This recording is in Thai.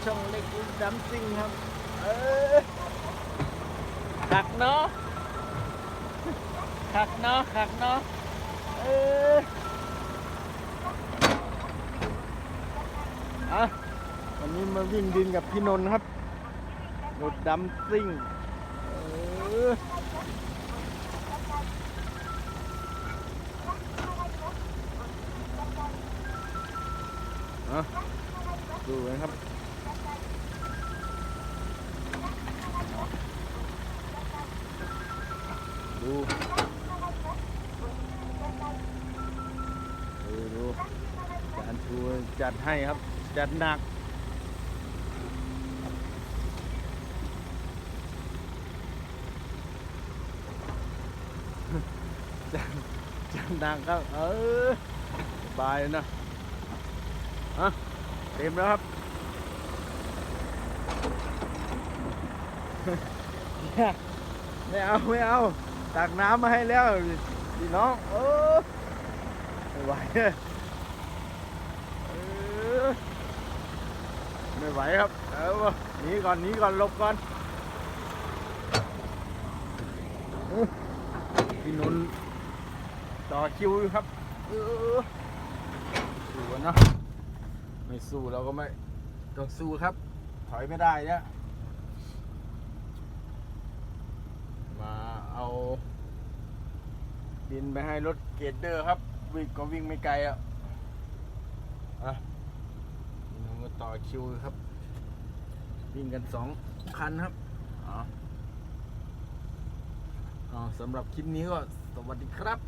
อยู่ช่องเล็กลูกดำซิ่งครับ เออขักเนาะขักเนาะขักเนาะเอออะวันนี้มาวิ่งดินกับพี่นนท์ครับรถดำซิ่งเอออะดูกันครับ ดูดูดูจานชูจัดให้ครับ จัดหนักจัดจัดหนักครับ เออสบายนะอะเต็มแล้วครับไม่เอา ไม่เอา ตักน้ำมาให้แล้วพี่น้องเออไม่ไหวเออไม่ไหวครับเอาหนีก่อนหนีก่อนหลบก่อนพี่นนต่อคิวอยู่ครับเออสู้กันเนาะไม่สู้เราก็ไม่ต้องสู้ครับ ถอยไม่ได้เนี่ย มาเอา ดินไปให้รถเกตเดอร์ครับ วิ่งก็วิ่งไม่ไกลอะอะน้องก็ต่อคิวครับ วิ่งกันสองคันครับอ๋อสำหรับคลิปนี้ก็สวัสดีครับ